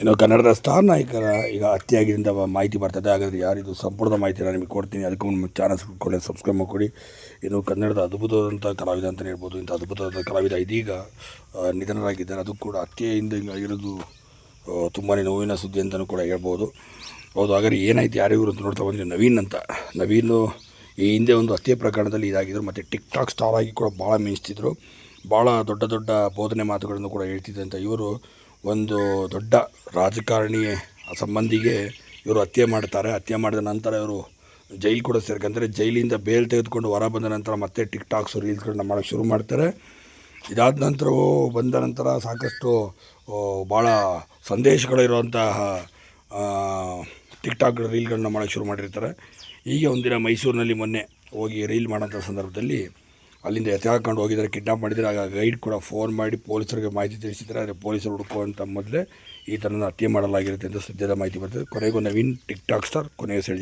ಇನ್ನು ಕನ್ನಡದ ಸ್ಟಾರ್ ನಾಯಕರ ಈಗ ಹತ್ಯೆಯಾಗಿದ್ದರಿಂದ ಮಾಹಿತಿ ಬರ್ತದೆ. ಹಾಗಾದರೆ ಯಾರಿದು ಸಂಪೂರ್ಣ ಮಾಹಿತಿ ನಾನು ನಿಮಗೆ ಕೊಡ್ತೀನಿ. ಅದಕ್ಕೂ ಒಂದು ಚಾನಲ್ ಕೊಡಿ ಸಬ್ಸ್ಕ್ರೈಬ್ ಮಾಡಿಕೊಡಿ. ಇನ್ನು ಕನ್ನಡದ ಅದ್ಭುತವಾದಂಥ ಕಲಾವಿದ ಅಂತಲೇ ಹೇಳ್ಬೋದು. ಇಂಥ ಅದ್ಭುತವಾದ ಕಲಾವಿದ ಇದೀಗ ನಿಧನರಾಗಿದ್ದಾರೆ. ಅದು ಕೂಡ ಹತ್ಯೆಯಿಂದ ಹಿಂಗಾಗಿರೋದು ತುಂಬಾ ನೋವಿನ ಸುದ್ದಿ ಅಂತಲೂ ಕೂಡ ಹೇಳ್ಬೋದು. ಹೌದು, ಹಾಗಾದ್ರೆ ಏನಾಯ್ತು? ಯಾರಿಗೂ ಅಂತ ನೋಡ್ತಾ ಬಂದರೆ ನವೀನ್ ಅಂತ. ನವೀನು ಈ ಹಿಂದೆ ಒಂದು ಹತ್ಯೆ ಪ್ರಕರಣದಲ್ಲಿ ಇದಾಗಿದ್ದರು ಮತ್ತು ಟಿಕ್ ಟಾಕ್ ಸ್ಟಾರ್ ಆಗಿ ಕೂಡ ಭಾಳ ಮಿಂಚ್ತಿದ್ರು ಭಾಳ ದೊಡ್ಡ ದೊಡ್ಡ ಬೋಧನೆ ಮಾತುಗಳನ್ನು ಕೂಡ ಹೇಳ್ತಿದ್ದಂಥ ಇವರು ಒಂದು ದೊಡ್ಡ ರಾಜಕಾರಣಿ ಸಂಬಂಧಿಗೆ ಇವರು ಹತ್ಯೆ ಮಾಡ್ತಾರೆ. ಹತ್ಯೆ ಮಾಡಿದ ನಂತರ ಇವರು ಜೈಲು ಕೂಡ ಸೇರ್ಕೊಂತಾರೆ. ಜೈಲಿಂದ ಬೇಲ್ ತೆಗೆದುಕೊಂಡು ಹೊರ ಬಂದ ನಂತರ ಮತ್ತೆ ಟಿಕ್ ಟಾಕ್ಸ್ ರೀಲ್ಸ್ಗಳನ್ನ ಮಾಡೋಕ್ಕೆ ಶುರು ಮಾಡ್ತಾರೆ. ಇದಾದ ನಂತರವೂ ಬಂದ ನಂತರ ಸಾಕಷ್ಟು ಭಾಳ ಸಂದೇಶಗಳಿರುವಂತಹ ಟಿಕ್ ಟಾಕ್ ರೀಲ್ಗಳನ್ನ ಮಾಡೋಕ್ಕೆ ಶುರು ಮಾಡಿರ್ತಾರೆ. ಹೀಗೆ ಒಂದಿನ ಮೈಸೂರಿನಲ್ಲಿ ಮೊನ್ನೆ ಹೋಗಿ ರೀಲ್ ಮಾಡೋಂಥ ಸಂದರ್ಭದಲ್ಲಿ ಅಲ್ಲಿಂದ ಎತ್ತಾಕೊಂಡು ಹೋಗಿದ್ದಾರೆ ಕಿಡ್ನಾಪ್ ಮಾಡಿದರೆ ಆಗ ಗೈಡ್ ಕೂಡ ಫೋನ್ ಮಾಡಿ ಪೊಲೀಸರಿಗೆ ಮಾಹಿತಿ ತಿಳಿಸಿದ್ದಾರೆ. ಆದರೆ ಪೊಲೀಸರು ಹುಡುಕುವಂಥ ಮೊದಲೇ ಈ ಥರನ ಹತ್ಯೆ ಮಾಡಲಾಗಿರುತ್ತೆ ಅಂತ ಸದ್ಯದ ಮಾಹಿತಿ ಬರ್ತದೆ. ಕೊನೆಗೂ ನವೀನ್, ಟಿಕ್ ಟಾಕ್ ಸ್ಟಾರ್ ಕೊನೆಗೆ ಸೆಳಿ